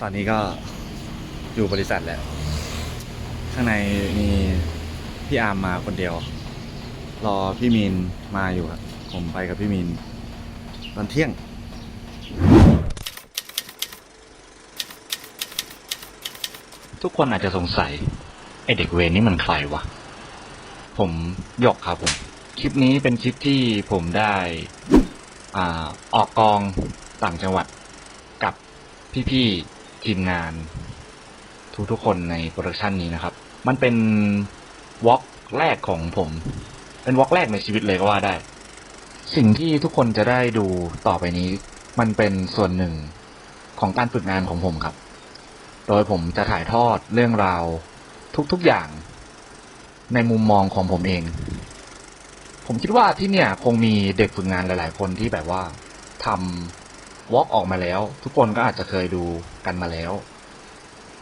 ตอนนี้ก็อยู่บริษัทแล้ว ข้างในมีพี่อาร์มมาคนเดียว รอพี่มีนมาอยู่ครับ ผมไปกับพี่มีนตอนเที่ยงทุกคนอาจจะสงสัย ไอเด็กเวรนี่มันใครวะ ผมหยกครับผม คลิปนี้เป็นคลิปที่ผมได้อ่าออกกองต่างจังหวัดกับพี่ๆ ทีมงานทุกๆคนในโปรดักชันนี้นะครับ มันเป็นวอล์กแรกของผม เป็นวอล์กแรกในชีวิตเลยก็ว่าได้ สิ่งที่ทุกคนจะได้ดูต่อไปนี้ มันเป็นส่วนหนึ่งของการฝึกงานของผมครับ โดยผมจะถ่ายทอดเรื่องราวทุกๆอย่างในมุมมองของผมเอง ผมคิดว่าที่เนี่ย คงมีเด็กฝึกงานหลาย ๆ คนที่แบบว่าทำ วอล์กออกมาแล้ว ทุกคนก็อาจจะเคยดูกันมาแล้ว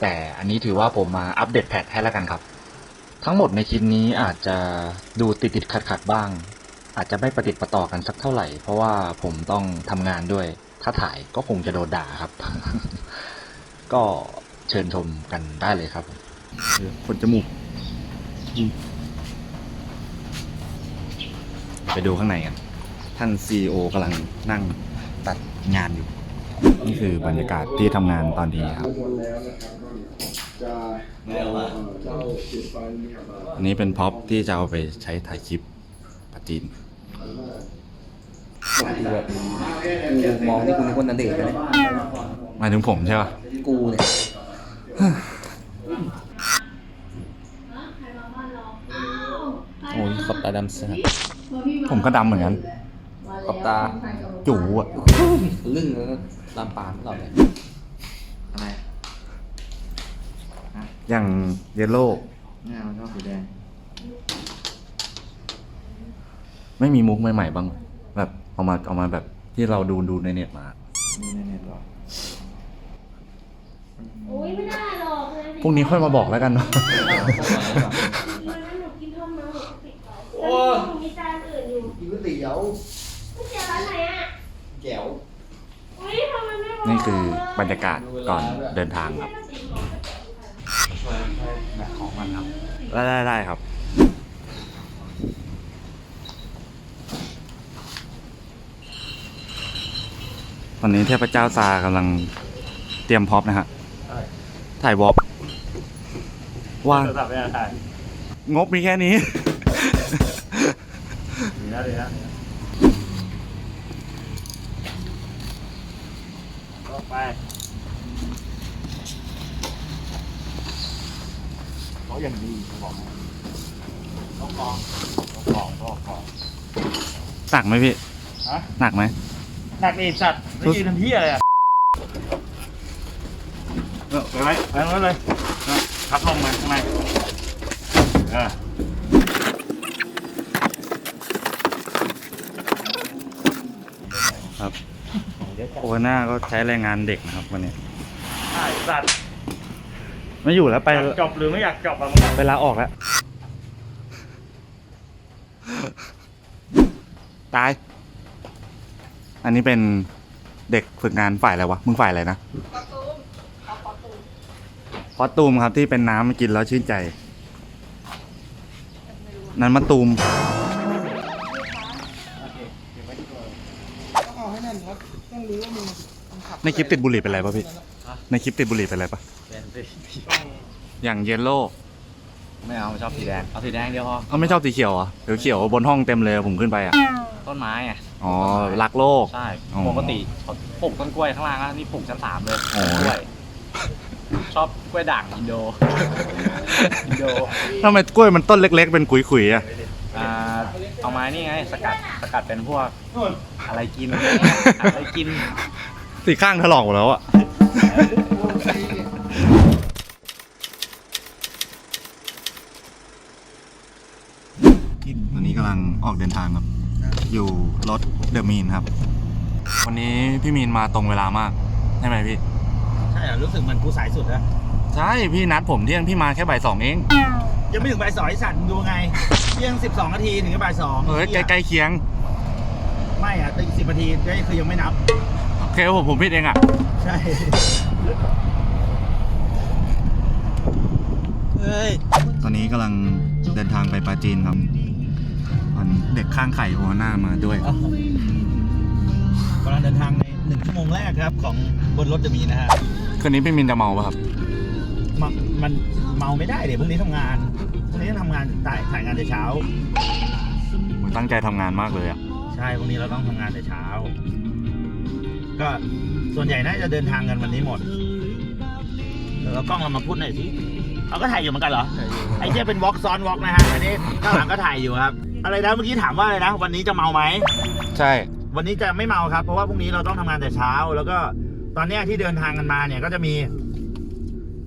แต่อันนี้ถือว่าผมมาอัปเดตแพทให้แล้วกันครับ ทั้งหมดในคลิปนี้อาจจะดูติดติดขัดขัดๆบ้าง อาจจะไม่ประติดประต่อกันสักเท่าไหร่ เพราะว่าผมต้องทำงานด้วย ถ้าถ่ายก็คงจะโดนด่าครับ ก็เชิญชมกันได้เลยครับขนจมูกไปดูข้างในกัน ท่านซีโอกำลังนั่งตัด งานอยู่ นี่คือบรรยากาศที่ทำงานตอนนี้ครับ อันนี้เป็นพ็อปที่จะเอาไปใช้ถ่ายคลิปปัจจินกูแบบกูมองที่กูนึกว่านันเดชน์นะเนี่ยหมายถึงผมใช่ปะกูเนี่ยโอ้ยขอบตาดำสะผมก็ดำเหมือนกันขอบตา จู๋อะลึ่งแล้วก็ลามปามตลอดเลยอะไรอย่างเยลโล่ไม่เอาชอบสีแดงไม่มีมุกใหม่ๆบ้าง แบบเอามาเอามาแบบที่เราดูดูในเน็ตมามีในเน็ตหรอโอ้ยไม่ได้หรอกเลยพรุ่งนี้ค่อยมาบอกแล้วกันเนาะวันนั้นหนูกินข้าวมาหกสิบไว้แล้วหนูมีจานอื่นอยู่กินก๋วยเตี๋ยว ไม่เจอร้านไหนอะ แจ๋วอุ้ยทำไมไม่บอกนี่คือบรรยากาศก่อนเดินทางครับแบบของมันครับ ได้ได้ได้ครับ ตอนนี้เทพเจ้าซากำลังเตรียมพร็อปนะฮะ ถ่ายวอล์กว่างโทรศัพท์ไม่ได้ถ่ายงบมีแค่นี้ดีนะดีนะไปเขา อย่างดีบอกให้ต้องกองต้องกองต้องกองหนักไหมพี่ฮะหนักไหมหนักนี่สัตว์ไม่ยืนทำเพี้ยอะไรอะเออไปไว้ไปตรงนั้นเลยนะพับลงมาข้างในเออครับโอฮาน่าก็ใช้แรงงานเด็กนะครับวันนี้ใช่สัตว์ ไม่อยู่แล้วไปอยากจบหรือไม่อยากจบอะมึงไปลาออกแล้ว ตาย อันนี้เป็นเด็กฝึกงานฝ่ายอะไรวะ มึงฝ่ายอะไรนะคอสตูมครับที่เป็นน้ำกินแล้วชื่นใจ นั้นมาตูม ในคลิปติดบุหรี่เป็นไรป่ะพี่ในคลิปติดบุหรี่เป็นไรป่ะอย่างเยลโล่ไม่เอาชอบสีแดง เอาสีแดงเดียวพอ เขาไม่ชอบสีเขียวเหรอะเขียวเขียวๆบนห้องเต็มเลยผมขึ้นไปอะ ต้นไม้ไงอ๋อ รักโลก ใช่ อ๋อปกติปลูกต้นกล้วยข้างล่างนะนี่ปลูกชั้นสามเลยอ๋อกล้วยชอบกล้วยด่างอินโด อินโด ทำไมกล้วยมันต้นเล็ก ๆ เป็นขุยๆอะ อ่าเอาไม้นี่ไง สกัดสกัดเป็นพวกอะไรกิน อะไรกิน สีข้างถลอกหมดแล้วอะตอนนี้กำลังออกเดินทางครับ อยู่รถเดอะมีนครับ วันนี้พี่มีนมาตรงเวลามาก ใช่ไหมพี่ ใช่รู้สึกเหมือนกูสายสุดนะใช่ พี่นัดผมเที่ยงพี่มาแค่บ่ายสองเอง ยังไม่ถึงบ่ายสองไอ้สัตว์มึงดูไง เที่ยงสิบสองนาทีถึงบ่ายสองเออใกล้ๆเคียง ไม่อะแต่อีกสิบนาทีก็คือยังไม่นับโอ โอเคผมผมผิดเองอะ ใช่ตอนนี้กำลังเดินทางไปปาจีนครับวันเด็กข้างไข่หัวหน้ามาด้วย กำลังเดินทางในหนึ่งชั่วโมงแรกครับ ของบนรถจะมีนะฮะคืนนี้พี่มินจะเมาป่ะครับ มันมันเมาไม่ได้เดี๋ยวพรุ่งนี้ทำงานพรุ่งนี้ทำงานถ่ายถ่ายงานแต่เช้าตั้งใจทำงานมากเลยอะ ใช่พรุ่งนี้เราต้องทำงานแต่เช้า ก็ส่วนใหญ่น่าจะเดินทางกันวันนี้หมดเดี๋ยวเรากล้องเรามาพูดหน่อยสิเอาก็ถ่ายอยู่เหมือนกันเหรอ ไอ้เจ๊เป็นวอล์กซ้อนวอล์กนะฮะ อันนี้ข้างหลังก็ถ่ายอยู่ครับ อะไรนะเมื่อกี้ถามว่าอะไรนะ วันนี้จะเมาไหม ใช่ วันนี้จะไม่เมาครับ เพราะว่าพรุ่งนี้เราต้องทำงานแต่เช้า แล้วก็ตอนเนี้ยที่เดินทางกันมาเนี่ยก็จะมี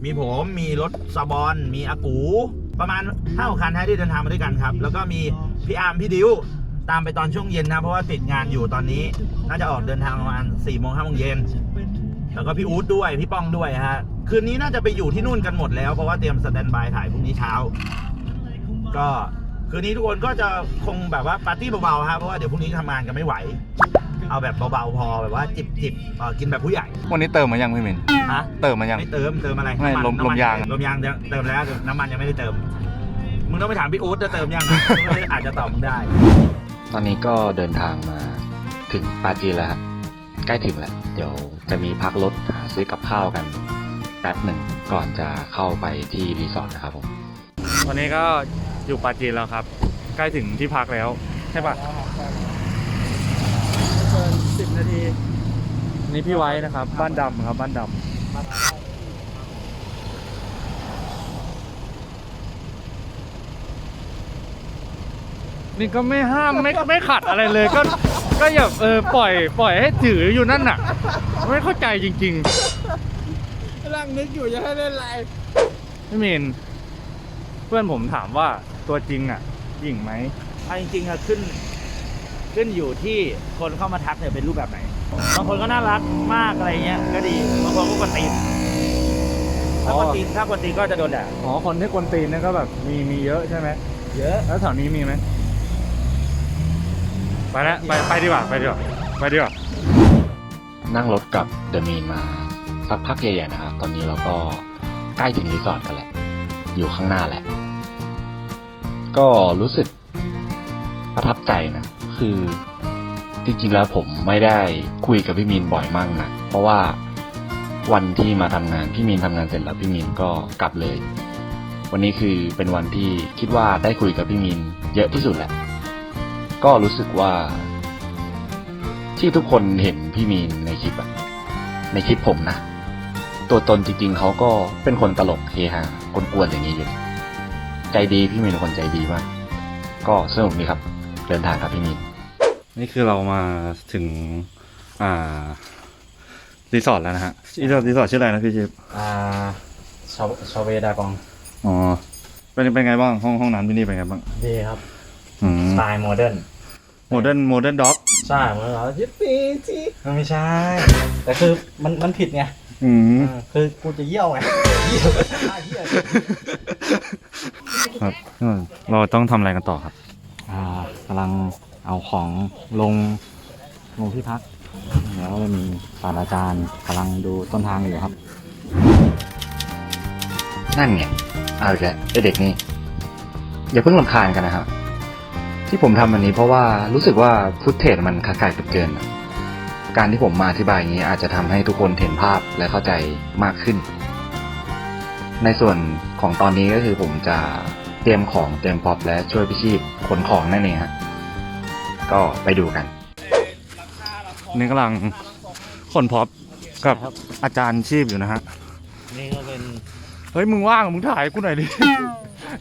มีผมมีรถซาบอน มีอากู ประมาณห้าคันฮะที่เดินทางมาด้วยกันครับ แล้วก็มีพี่อาร์มพี่ดิว ตามไปตอนช่วงเย็นนะ เพราะว่าติดงานอยู่ตอนนี้น่าจะออกเดินทางประมาณสี่โมงห้าโมงเย็นแล้วก็พี่อู๊ดด้วยพี่ป้องด้วยฮะคืนนี้น่าจะไปอยู่ที่นู่นกันหมดแล้ว เพราะว่าเตรียมสแตนบายถ่ายพรุ่งนี้เช้า ก็คืนนี้ทุกคนก็จะคงแบบว่าปาร์ตี้เบาๆครับเพราะว่าเดี๋ยวพรุ่งนี้ทำงานกันไม่ไหว เอาแบบเบาๆพอแบบว่าจิบจิบๆเอ่อกินแบบผู้ใหญ่ วันนี้เติมมายังพี่มินฮะเติมมายังไม่เติมเติมอะไรไม่น้ำนลมน้ำนลมยางอะลมยางเติมเติมแล้วน้ำมันยังไม่ได้เติมมึงต้องไปถามพี่อู๊ดจะเติมยังอาจจะตอบมึงได้ ตอนนี้ก็เดินทางมาถึงปาจีนแล้วครับใกล้ถึงแล้วเดี๋ยวจะมีพักรถหาซื้อกับข้าวกันแป๊บหนึ่งก่อนจะเข้าไปที่รีสอร์ทนะครับผมตอนนี้ก็อยู่ปาจีนแล้วครับ ใกล้ถึงที่พักแล้ว ใช่ปะเกินสิบนาที นี่พี่ไว้นะครับ บ้านดำครับบ้านดำ นี่ก็ไม่ห้ามไม่ไม่ขัดอะไรเลยก็ก็อย่าเออปล่อยปล่อยให้ถืออยู่นั่นน่ะ ไม่เข้าใจจริงๆกำลังนึกอยู่จะให้เล่นอะไรพี่มินเพื่อนผมถามว่าตัวจริงอะหญิงไหมเอาจริงๆอะขึ้น ขึ้นอยู่ที่คนเข้ามาทักเนี่ยเป็นรูปแบบไหน บางคนก็น่ารักมากอะไรเงี้ยก็ดี บางคนก็กวนตีนถ้ากวนตีนถ้ากวนตีนก็จะโดนด่าอ๋อคนที่กวนตีนเนี่ยก็แบบมีมีเยอะใช่ไหมเยอะ แล้วแถวนี้มีไหม ไปแล้วไปไปดีกว่าไปดีกว่าไปดีกว่านั่งรถกับเดอะมีนมาสักพักใหญ่ๆนะครับ ตอนนี้เราก็ใกล้ถึงรีสอร์ทกันแหละ อยู่ข้างหน้าแหละ ก็รู้สึกประทับใจนะ คือจริงๆแล้วผมไม่ได้คุยกับพี่มีนบ่อยมากนะเพราะว่าวันที่มาทำงานพี่มีนทำงานเสร็จแล้วพี่มีนก็กลับเลย วันนี้คือเป็นวันที่คิดว่าได้คุยกับพี่มีนเยอะที่สุดแหละ ก็รู้สึกว่า ที่ทุกคนเห็นพี่มีนในคลิปอะในคลิปผมนะ ตัวตนจริงๆเขาก็เป็นคนตลกเฮฮากวนๆอย่างนี้อยู่ใจดีพี่มีนเป็นคนใจดีมาก ก็สนุกดีครับ เดินทางครับพี่มีนนี่คือเรามาถึง อ่ารีสอร์ทแล้วนะฮะรีสอร์ทรีสอร์ทชื่ออะไรนะพี่ชิปอ่าชาวชาวเวดากองอ๋อเป็นเป็นไงบ้างห้องห้องน้ำที่นี่เป็นไงบ้างดีครับ อืมสไตล์โมเดิร์นโมเดิร์นโมเดิร์นด็อก ใช่เหมือนเรายิปปี้จีมันไม่ใช่ แต่คือมันมันผิดไงอืมเออคือกูจะเยี่ยวไงเยี่ยวท่าเยี่ยวครับเออเราต้องทำอะไรกันต่อครับ อ่ากำลังเอาของลงลงที่พัก แล้วก็มีศาสตราจารย์กำลังดูต้นทางอยู่ครับ นั่นไงเอาอีกแล้วไอเด็กนี่อย่าเพิ่งลำคาญกันนะครับ ที่ผมทำอันนี้เพราะว่ารู้สึกว่าฟุตเทจมันขาดไก่เกินอะการที่ผมมาอธิบายอย่างนี้อาจจะทำให้ทุกคนเห็นภาพและเข้าใจมากขึ้น ในส่วนของตอนนี้ก็คือผมจะเตรียมของเตรียมพร็อพและช่วยพี่ชีพขนของนั่นเองฮะก็ไปดูกันนี่กำลังขนพร็อพกับครับอาจารย์ชีพอยู่นะฮะนี่ก็เป็นเฮ้ยมึงว่างมึงถ่ายกูหน่อยดิ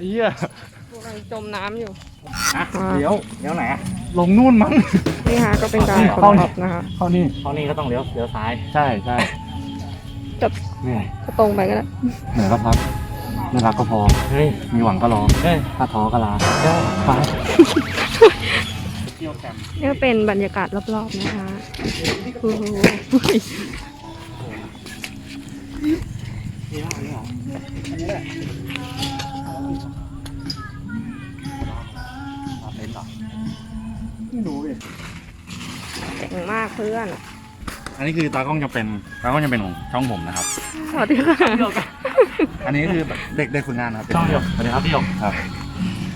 เหี้ยกำลังจมน้ำอยู่ อะเลี้ยวเลี้ยวไหนอะลงนู่นมั้ง นี่ฮะก็เป็นการขนเข้าพบนะคะเข้านี่เขานี่ก็ต้องเลี้ยวเลี้ยวซ้ายใช่ใช่จะเหนื่อยจะตรงไปก็ได้เหนื่อยก็พักไม่รักก็พอ เฮ้ยมีหวังก็รอเฮ้ยถ้าท้อก็ลาไปนี่ก็เป็นบรรยากาศรอบๆนะคะโอ้โหไม่รู้เลยเจ๋งมากเพื่อนอันนี้คือตากล้องจะเป็นตากล้องจะเป็นของช่องผมนะครับ สวัสดีค่ะอันนี้คือแบบเด็กเด็กฝึกงานครับช่องเดียวสวัสดีครับพี่หยกครับ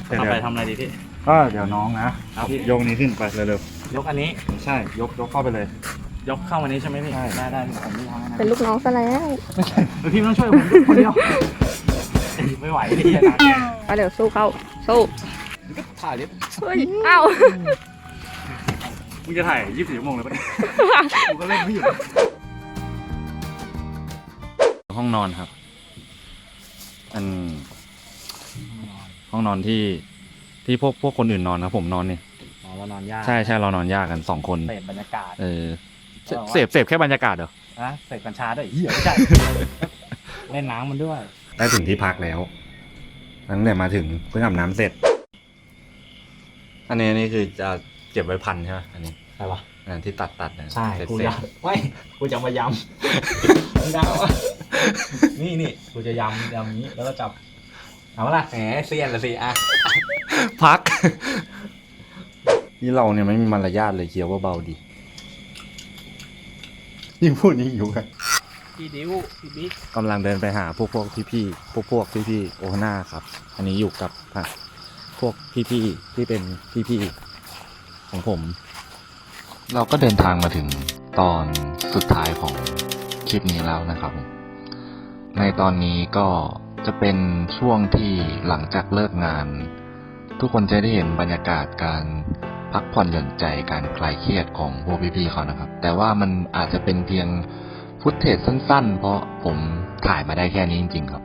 ไปเอาไปทำอะไรดีพี่ก็เดี๋ยวน้องนะยกนี้ขึ้นไปเร็วยกอันนี้ๆใช่ยกยกเข้าไปเลย ยกเข้าวันนี้ใช่ไหมพี่ใช่ได้ได้ผมไม่ทำให้นะเป็นลูกน้องซะแล้วเออพี่ไม่ต้องช่วยผมคนเดียวไม่ไหวพี่นะไปเดี๋ยวสู้เขาสู้ถ่ายดิเฮ้ยเอ้า มึงจะถ่าย 24ชั่วโมงเลยปะเนี่ยกูก็เล่นไม่หยุดห้องนอนครับ อัน ห้องนอนที่ที่พวกพวกคนอื่นนอนครับผมนอนเนี่ย อ๋อเรานอนยากใช่ใช่เรานอนยากกันสองคน เสพบรรยากาศ เออเสเสพเสพแค่บรรยากาศเหรอนะเสพกัญชาด้วยเหี้ยไม่ใช่ เล่นน้ำมันด้วย ได้ถึงที่พักแล้วตั้งแต่มาถึงเพิ่งอาบน้ำเสร็จ อันนี้อันนี่คือจะ เก็บไว้พันใช่ไหมอันนี้ใช่ปะอันที่ตัดตัดนะใช่เสร็จกูเสร็จจะไม่กูจะมายำไม่ได้วะนี่นี่กูจะยำยำนี้แล้วก็จับเอาละแหมเซียนละสิอะพัก นี่เราเนี่ยไม่มีมารยาทเลยเคี้ยวว่าเบาดียิ่งพูดยิ่งอยู่กัน พี่ดิวพี่บิ๊กกำลังเดินไปหาพวกพวกพี่พี่พวกพวกพี่พี่ๆโอฮาน่าครับ อันนี้อยู่กับอะพวกพี่พี่ๆที่เป็นพี่พี่ๆ ของผม เราก็เดินทางมาถึงตอนสุดท้ายของคลิปนี้แล้วนะครับ ในตอนนี้ก็จะเป็นช่วงที่หลังจากเลิกงาน ทุกคนจะได้เห็นบรรยากาศการพักผ่อนหย่อนใจการคลายเครียดของพวกพี่ๆเขานะครับ แต่ว่ามันอาจจะเป็นเพียงฟุตเทจสั้นๆ เพราะผมถ่ายมาได้แค่นี้จริงๆครับ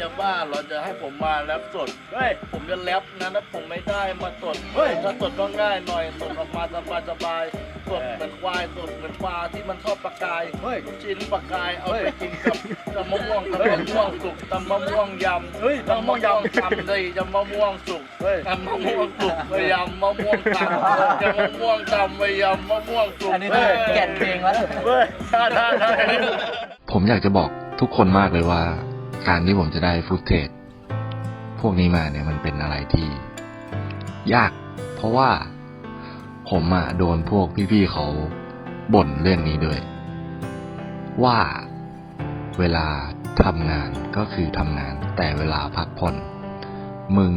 จะบ้าเราจะให้ผมมาแรปสด เฮ้ย ผมจะแรปนะแล้วผมไม่ได้มาสด เฮ้ย ถ้าสดก็ง่ายหน่อยสดออกมาสบายสบายสดเหมือนควายสดเหมือนปลาที่มันทอดปลากายเฮ้ยลูกชิ้นปลากายเอาไปกินกับตำมะม่วงกับมะม่วงสุกตำมะม่วงยำเฮ้ยตำมะม่วงยำ ตำเลยตำมะม่วงสุกเฮ้ย ตำมะม่วงสุกไปยำมะม่วงตำยำมะม่วงตำไปยำมะม่วงสุกอันนี้เฮ้ยแก่นเพลงแล้วเฮ้ยได้ได้ได้ผมอยากจะบอกทุกคนมากเลยว่า การที่ผมจะได้ฟุตเทจพวกนี้มาเนี่ยมันเป็นอะไรที่ ยาก เพราะว่าผมอะโดนพวกพี่ๆเขาบ่นเรื่องนี้ด้วย ว่าเวลาทำงานก็คือทำงาน แต่เวลาพักผ่อน มึง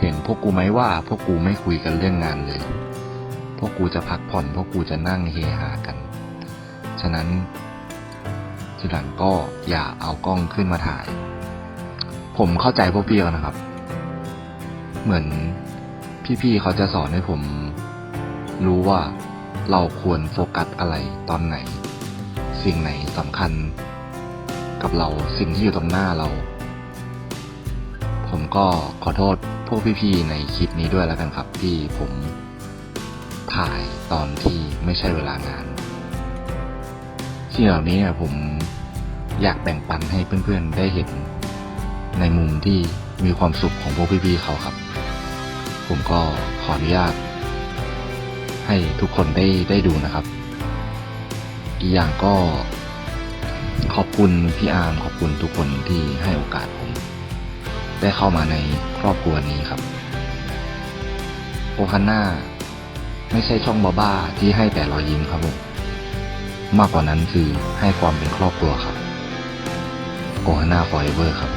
เห็นพวกกูไหมว่า พวกกูไม่คุยกันเรื่องงานเลย พวกกูจะพักผ่อน พวกกูจะนั่งเฮฮากัน ฉะนั้น ทีหลังก็อย่าเอากล้องขึ้นมาถ่าย ผมเข้าใจพวกพี่แล้วนะครับ เหมือนพี่ๆเขาจะสอนให้ผม รู้ว่าเราควรโฟกัสอะไรตอนไหน สิ่งไหนสำคัญ กับเราสิ่งที่อยู่ตรงหน้าเรา ผมก็ขอโทษพวกพี่ๆในคลิปนี้ด้วยแล้วกันครับที่ผมถ่ายตอนที่ไม่ใช่เวลางาน สิ่งเหล่านี้ผมอยากแบ่งปันให้เพื่อนๆได้เห็น ในมุมที่มีความสุขของพวกพี่ๆเขาครับ ผมก็ขออนุญาต ให้ทุกคนได้ได้ดูนะครับ อีกอย่างก็ขอบคุณพี่อาร์มขอบคุณทุกคนที่ให้โอกาสผม ได้เข้ามาในครอบครัวนี้ครับโอคันน่าไม่ใช่ช่องบ้าๆที่ให้แต่รอยยิ้มครับผม มากกว่านั้นคือให้ความเป็นครอบครัวครับโอฮาน่าฟอร์เอเวอร์ครับ